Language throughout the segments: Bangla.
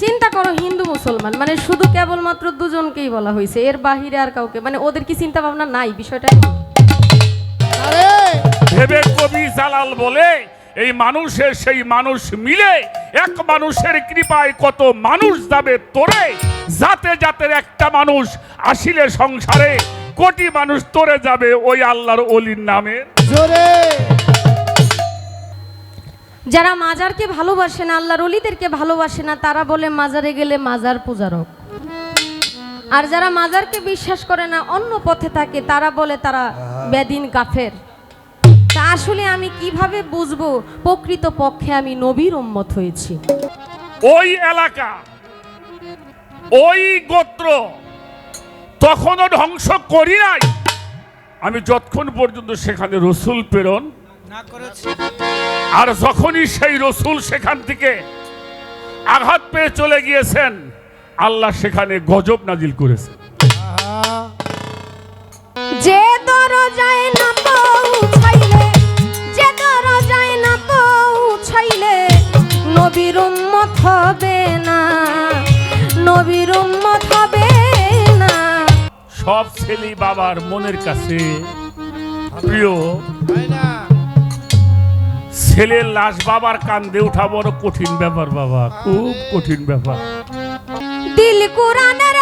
চিন্তা করো হিন্দু মুসলমান মানে শুধু কেবলমাত্র দুজনকেই বলা হয়েছে এর বাহিরে আর কাউকে মানে ওদের কি চিন্তা ভাবনা নাই? বিষয়টা ভেবে কবি জালাল বলে এই মানুষের সেই মানুষ মিলে এক মানুষের কৃপায় কত মানুষ যাবে তোরে যাতে জাতের একটা মানুষ আসিলে সংসারে কোটি মানুষ তোরে যাবে ওই আল্লাহর অলির নামে। জোরে! যারা মাজারকে ভালোবাসে না, আল্লাহর অলিদেরকে ভালোবাসে না, তারা বলে মাজারে গেলে মাজার পূজারক। আর যারা মাজারকে বিশ্বাস করে না, অন্য পথে থাকে, তারা বলে তারা বেদিন কাফের তা আসলে আমি কীভাবে বুঝব? প্রকৃত পক্ষে আমি নবীর উম্মত হয়েছি। ওই এলাকা, ওই গোত্র তখনও ধ্বংস করি নাই। আমি যতক্ষণ পর্যন্ত সেখানে রসুল প্রেরণ আর যখনই সেই রসুল সেখান থেকে আঘাত পেয়ে চলে গিয়েছেন আল্লাহ সেখানে গজব নাজিল করেছে। যে দরজায় না পৌঁছাইলে যে দরজায় না পৌঁছাইলে নবীর উম্মত হবে না নবীর উম্মত হবে না। সব ছেলে বাবার মনের কাছে প্রিয় তাই না। ছেলের লাশ বাবার কান্দে ওঠা বড় কঠিন ব্যাপার বাবা খুব কঠিন ব্যাপার। দিল কোরআনের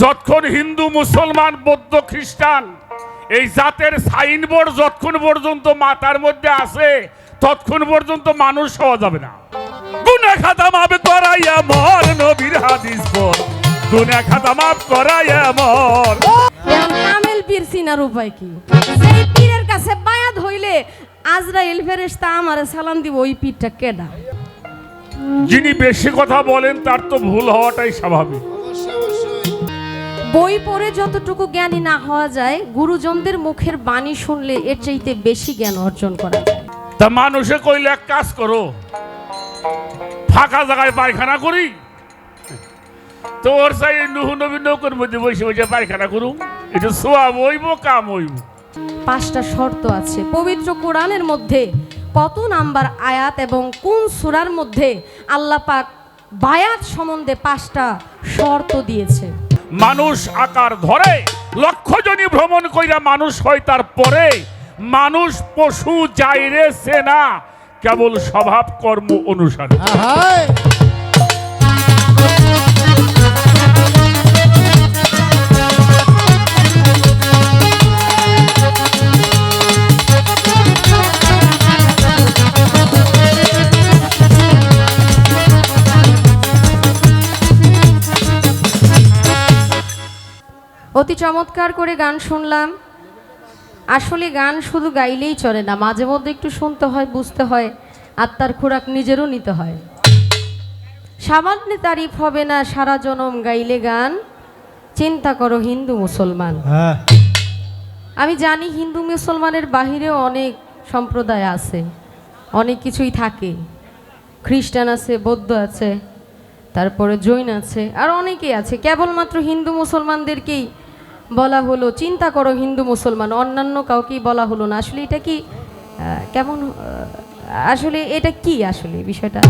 যতক্ষণ হিন্দু মুসলমান বৌদ্ধ খ্রিস্টান এই জাতের সাইনবোর্ড যতক্ষণ পর্যন্ত মাথার মধ্যে আছে ততক্ষণ পর্যন্ত মানুষ হওয়া যাবে না। গুনা খাতা মাপ করাইয়া মর নবীর হাদিস পর গুনা খাতা মাপ করাইয়া মর। কামেল পীর চিনার উপায় কি? সেই পীরের কাছে বায়াত হইলে আজরাইল ফেরেশতা আমারে সালাম দিব ওই পীরটা কেডা? যিনি বেশি কথা বলেন তার তো ভুল হওয়াটাই স্বাভাবিক। বই পড়ে যতটুকু জ্ঞানী না হওয়া যায় গুরুজনদের মুখের বাণী শুনলে এর চাইতে বেশি জ্ঞান অর্জন করা যায়। তা মানুষে কইলে এক কাজ করো ফাঁকা জায়গায় পায়খানা করি। তো ওর চাই নুহু নবী নৌকর মধ্যে বসে বসে পায়খানা করুম। এটা সোয়াব হইব কাম হইব। পাঁচটা শর্ত আছে। পবিত্র কোরআনের মধ্যে কত নাম্বার আয়াত এবং কোন সূরার মধ্যে আল্লাহ পাক বায়াত সম্বন্ধে পাঁচটা শর্ত দিয়েছে। মানুষ আকার ধরে লক্ষ জনী ভ্রমণ কইরা মানুষ হয় তারপরে। মানুষ পশু যাইরে সেনা কেবল স্বভাব কর্ম অনুসারে চমৎকার করে গান শুনলাম। আসলে গান শুধু গাইলেই চলে না মাঝে মধ্যে একটু শুনতে হয় বুঝতে হয় আত্মার খোরাক নিজেরও নিতে হয়। সামান্য তারিফ হবে না সারা জনম গাইলে গান। চিন্তা করো হিন্দু মুসলমান। হ্যাঁ। আমি জানি হিন্দু মুসলমানের বাহিরেও অনেক সম্প্রদায় আছে অনেক কিছুই থাকে। খ্রিস্টান আছে বৌদ্ধ আছে তারপরে জৈন আছে আর অনেকেই আছে। কেবলমাত্র হিন্দু মুসলমানদেরকেই বলা হলো, চিন্তা করো হিন্দু মুসলমান, অন্যান্য কাউকেই বলা হলো না। আসলে এটা কি কেমন আসলে এটা কি আসলে বিষয়টা?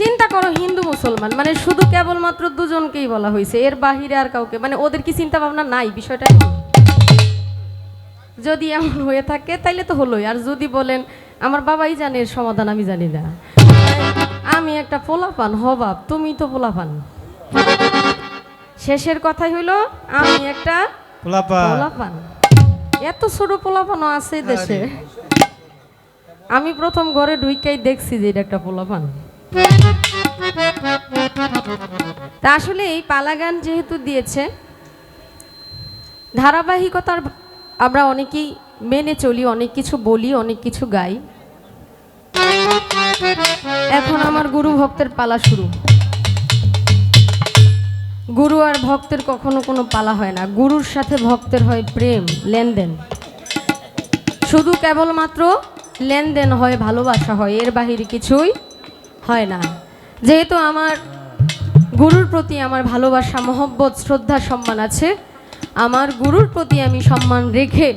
চিন্তা করো হিন্দু মুসলমান মানে শুধু কেবলমাত্র দুজনকেই বলা হয়েছে, এর বাহিরে আর কাউকে মানে ওদের কি চিন্তা ভাবনা নাই বিষয়টা? যদি এমন হয়ে থাকে, তাইলে তো হলোই। আর যদি বলেন, আমার বাবাই জানে এর সমাধান, আমি জানি না। আমি একটা পোলাপান, হবাব, তুমি তো পোলাপান। শেষের কথাই হইল আমি একটা পোলাপা পোলাপান। এত ছোট পোলাপানও আছে দেশে। আমি প্রথম ঘরে ঢুইকাই দেখছি যে এটা একটা পোলাপান। তা আসলে এই পালাগান যেহেতু দিয়েছে ধারাবাহিকতার আমরা অনেকেই মেনে চলি অনেক কিছু বলি অনেক কিছু গাই। এখন আমার গুরু ভক্তের পালা শুরু। গুরু আর ভক্তের কখনো কোনো পালা হয় না। গুরুর সাথে ভক্তের হয় প্রেম, লেনদেন। শুধু কেবলমাত্র লেনদেন হয়, ভালোবাসা হয়, এর বাহিরে কিছুই হয় না। যেহেতু আমার গুরুর প্রতি আমার ভালোবাসা, মহব্বত, শ্রদ্ধা, সম্মান আছে, আমার গুরুর প্রতি আমি সম্মান রেখে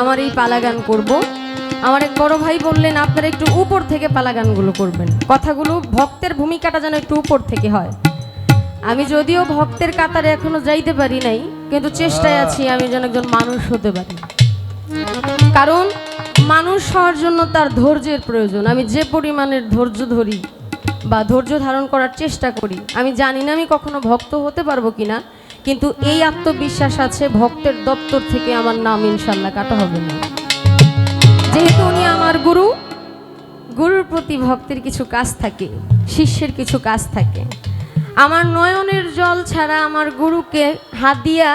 আমার এই পালাগান করব। আমার এক বড় ভাই বললেন, আপনারা একটু উপর থেকে পালাগানগুলো করবেন। কথাগুলো ভক্তের ভূমিকাটা যেন একটু উপর থেকে হয়। আমি যদিও ভক্তের কাতারে এখনও যাইতে পারি নাই কিন্তু চেষ্টায় আছি আমি যেন একজন মানুষ হতে পারি। কারণ মানুষ হওয়ার জন্য তার ধৈর্যের প্রয়োজন। আমি যে পরিমাণের ধৈর্য ধরি বা ধৈর্য ধারণ করার চেষ্টা করি আমি জানি না আমি কখনো ভক্ত হতে পারব কিনা কিন্তু এই আত্মবিশ্বাস আছে ভক্তের দপ্তর থেকে আমার নাম ইনশাল্লাহ কাটা হবে না। যেহেতু উনি আমার গুরু গুরুর প্রতি ভক্তের কিছু কাজ থাকে শিষ্যের কিছু কাজ থাকে। আমার নয়নের জল ছাড়া আমার গুরুকে হাদিয়া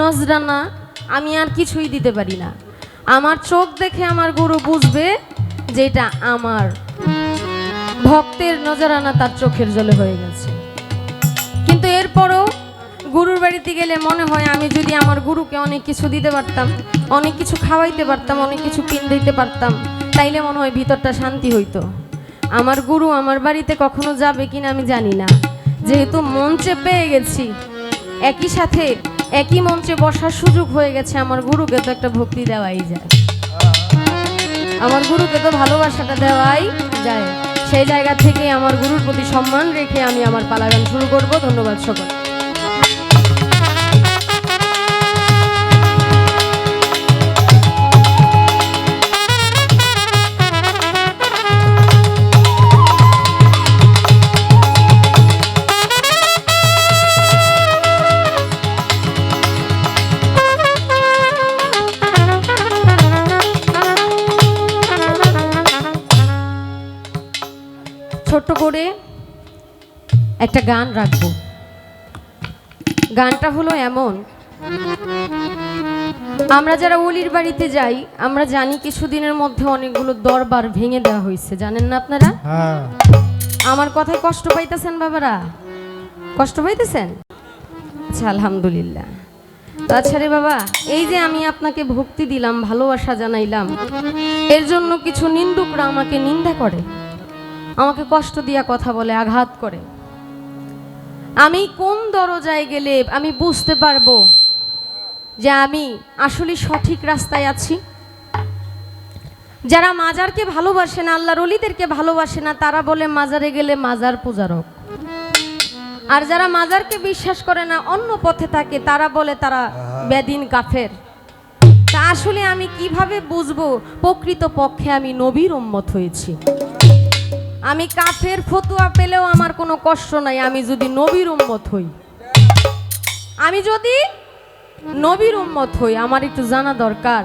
নজরানা, আমি আর কিছুই দিতে পারি না। আমার চোখ দেখে আমার গুরু বুঝবে যে এটা আমার। ভক্তের নজরানা তার চোখের জলে হয়ে গেছে। কিন্তু এরপরও গুরুর বাড়িতে গেলে মনে হয় আমি যদি আমার গুরুকে অনেক কিছু দিতে পারতাম, অনেক কিছু খাওয়াইতে পারতাম, অনেক কিছু কিন দিতে পারতাম, তাইলে মনে হয় ভিতরটা শান্তি হইতো। আমার গুরু আমার বাড়িতে কখনো যাবে কিনা আমি জানি না। যেহেতু মঞ্চে পেয়ে গেছি। একই সাথে একই মঞ্চে বসার সুযোগ হয়ে গেছে। আমার গুরুকে তো একটা ভক্তি দেওয়াই যায়। আমার গুরুকে তো ভালোবাসাটা দেওয়াই যায়। সেই জায়গা থেকে আমার গুরুর প্রতি সম্মান রেখে আমি আমার পালাগান শুরু করব। ধন্যবাদ সকল করে একটা গান রাখব। গানটা হলো এমন। আমরা যারা অলির বাড়িতে যাই আমরা জানি কিছুদিনের মধ্যে অনেকগুলো দরবার ভেঙে দেওয়া হয়েছে। জানেন না আপনারা? হ্যাঁ। আমার কথায় কষ্ট পাইতেছেন বাবারা? কষ্ট পাইতেছেন? আচ্ছা আলহামদুলিল্লাহ। আচ্ছা রে বাবা এই যে আমি আপনাকে ভক্তি দিলাম ভালোবাসা জানাইলাম এর জন্য কিছু নিন্দুকরা আমাকে নিন্দা করে। আমাকে কষ্ট দিয়া কথা বলে, আঘাত করে। আমি কোন দরজায় গেলে আমি বুঝতে পারব যে আমি আসলে সঠিক রাস্তায় আছি? যারা মাজারকে ভালোবাসে না, আল্লাহর অলিদেরকে ভালোবাসে না, তারা বলে মাজারে গেলে মাজার পূজারক। আর যারা মাজারকে বিশ্বাস করে না, অন্য পথে থাকে, তারা বলে তারা বেদিন কাফের তা আসলে আমি কীভাবে বুঝব? প্রকৃত পক্ষে আমি নবীর উম্মত হয়েছি। আমি কাফের ফতুয়া পেলেও আমার কোনো কষ্ট নাই আমি যদি নবীর উম্মত হই। আমি যদি নবীর উম্মত হই আমার একটু জানা দরকার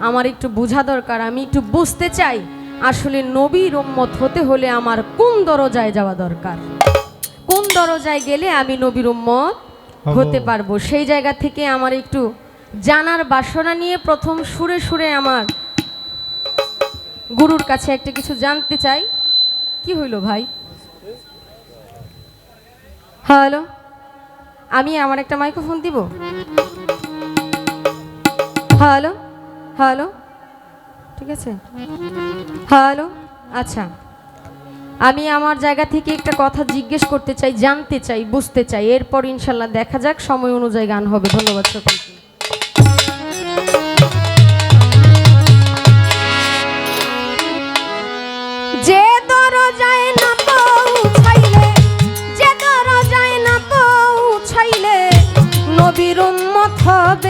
আমার একটু বোঝা দরকার আমি একটু বুঝতে চাই আসলে নবীর উম্মত হতে হলে আমার কোন দরজায় যাওয়া দরকার? কোন দরজায় গেলে আমি নবীর উম্মত হতে পারব? সেই জায়গা থেকে আমার একটু জানার বাসনা নিয়ে প্রথম সুরে সুরে আমার গুরুর কাছে একটা কিছু জানতে চাই। কি হইল ভাই? হ্যালো, আমি আমার একটা মাইক্রোফোন দিব? হ্যালো হ্যালো, ঠিক আছে? হ্যালো আচ্ছা। আমি আমার জায়গা থেকে একটা কথা জিজ্ঞেস করতে চাই, জানতে চাই, বুঝতে চাই। এরপর ইনশাল্লাহ দেখা যাক, সময় অনুযায়ী গান হবে। ধন্যবাদ সকলকে। হবে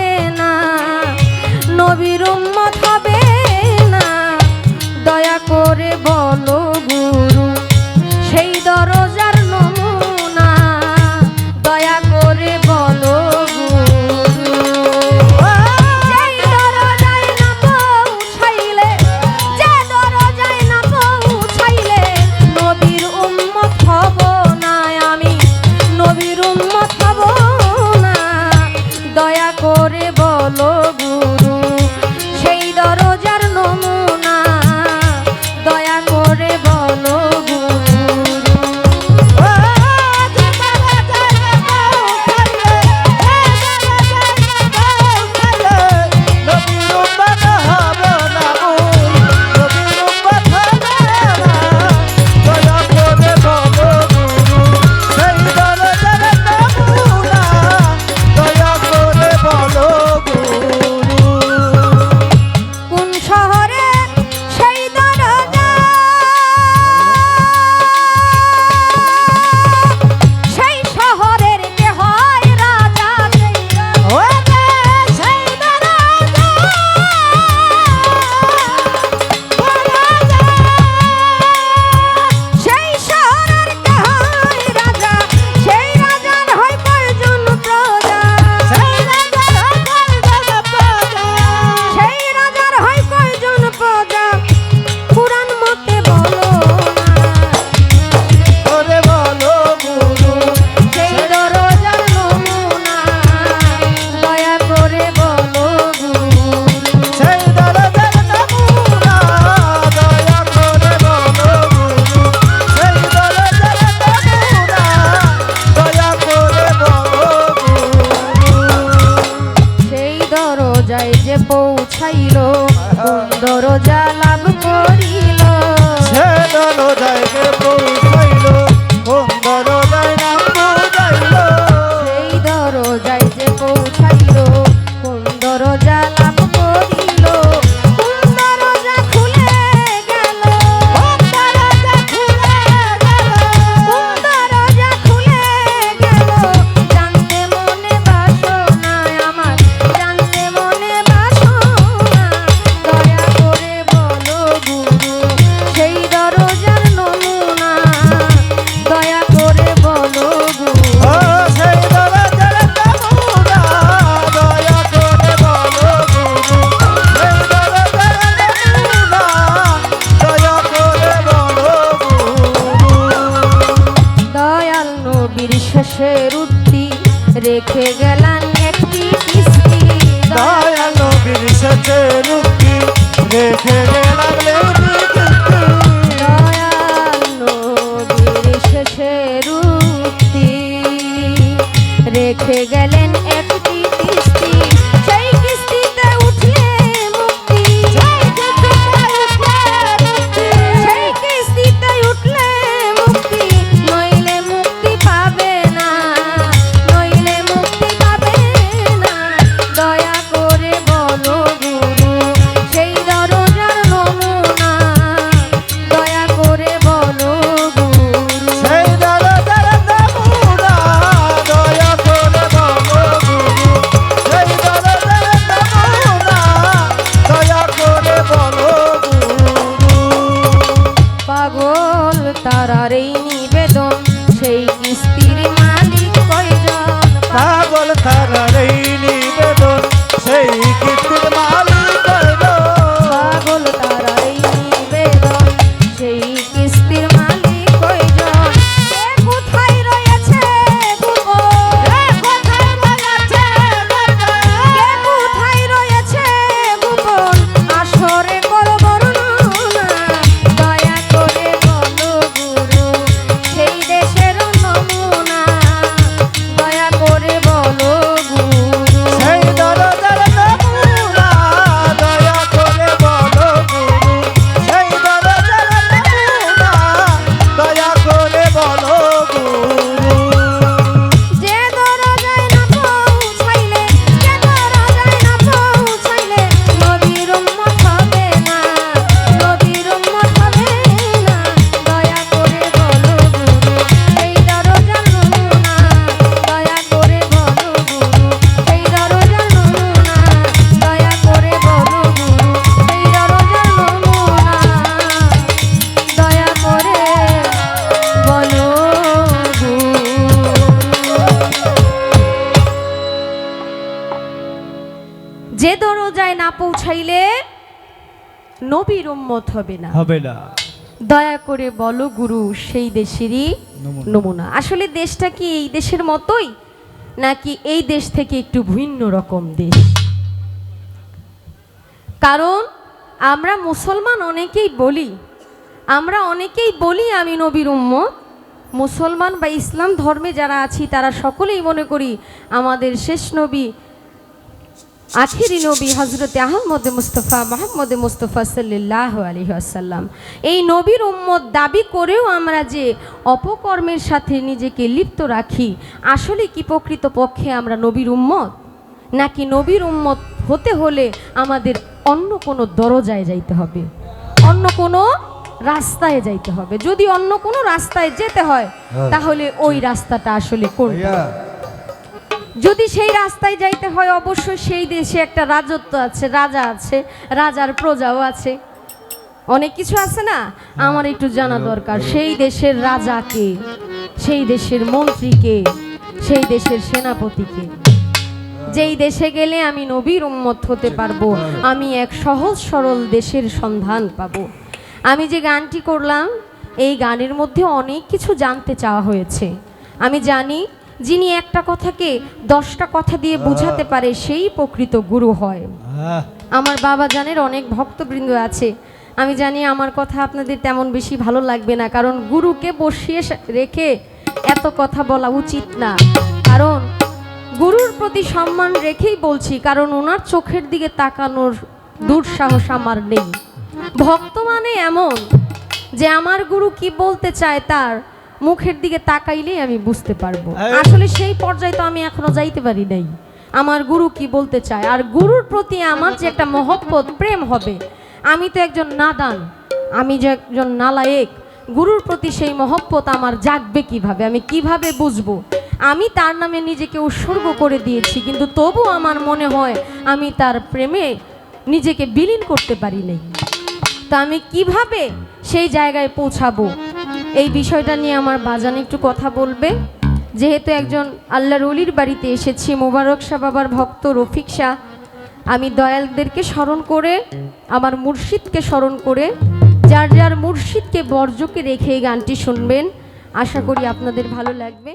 রেখে গেলেন একটি নবীর উম্মত হবে না। হবে না। দয়া করে বলো গুরু সেই দেশেরই। নমুনা। আসলে দেশটা কি এই দেশের মতোই নাকি এই দেশ থেকে একটু ভিন্ন রকম দেশ? কারণ আমরা মুসলমান অনেকেই বলি আমরা অনেকেই বলি আমি নবীর উম্মত। মুসলমান বা ইসলাম ধর্মে যারা আছি তারা সকলেই মনে করি আমাদের শেষ নবী আখিরি নবী হজরতে আহমদ মুস্তফা মোহাম্মদ মুস্তফা সাল্লাহ আলী আসাল্লাম এই নবীর উম্মত দাবি করেও আমরা যে অপকর্মের সাথে নিজেকে লিপ্ত রাখি আসলে কি প্রকৃত পক্ষে আমরা নবীর উম্মত? নাকি নবীর উম্মত হতে হলে আমাদের অন্য কোনো দরজায় যাইতে হবে অন্য কোনো রাস্তায় যাইতে হবে? যদি অন্য কোনো রাস্তায় যেতে হয় তাহলে ওই রাস্তাটা আসলে কোনটা? যদি সেই রাস্তায় যাইতে হয়, অবশ্যই সেই দেশে একটা রাজত্ব আছে, রাজা আছে, রাজার প্রজাও আছে। অনেক কিছু আছে না? আমার একটু জানা দরকার। সেই দেশের রাজাকে সেই দেশের মন্ত্রীকে সেই দেশের সেনাপতিকে যেই দেশে গেলে আমি নবীর উম্মত হতে পারব, আমি এক সহজ সরল দেশের সন্ধান পাবো। আমি যে গানটি করলাম, এই গানের মধ্যে অনেক কিছু জানতে চাওয়া হয়েছে। আমি জানি যিনি একটা কথাকে দশটা কথা দিয়ে বোঝাতে পারে সেই প্রকৃত গুরু হয়। আমার বাবা জানের অনেক ভক্তবৃন্দ আছে। আমি জানি আমার কথা আপনাদের তেমন বেশি ভালো লাগবে না কারণ গুরুকে বসিয়ে রেখে এত কথা বলা উচিত না। কারণ গুরুর প্রতি সম্মান রেখেই বলছি কারণ ওনার চোখের দিকে তাকানোর দুঃসাহস আমার নেই। ভক্ত মানে এমন যে আমার গুরু কি বলতে চায় তার মুখের দিকে তাকাইলেই আমি বুঝতে পারব। আসলে সেই পর্যায়ে তো আমি এখনও যাইতে পারি নাই। আমার গুরু কি বলতে চায়? আর গুরুর প্রতি আমার যে একটা মহব্বত প্রেম হবে। আমি তো একজন নাদান আমি যে একজন নালায়েক গুরুর প্রতি সেই মহব্বত আমার জাগবে কীভাবে? আমি কীভাবে বুঝব? আমি তার নামে নিজেকে উৎসর্গ করে দিয়েছি কিন্তু তবু আমার মনে হয় আমি তার প্রেমে নিজেকে বিলীন করতে পারি নাই। তা আমি কীভাবে সেই জায়গায় পৌঁছাবো? এই বিষয়টা নিয়ে আমার বাজান একটু কথা বলবে। যেহেতু একজন আল্লাহর অলির বাড়িতে এসেছি, মোবারক শাহ বাবার ভক্ত রফিক শাহ, আমি দয়ালদেরকে স্মরণ করে, আমার মুর্শিদকে স্মরণ করে, যার যার মুর্শিদকে বর্জকে রেখে গানটি শুনবেন। আশা করি আপনাদের ভালো লাগবে।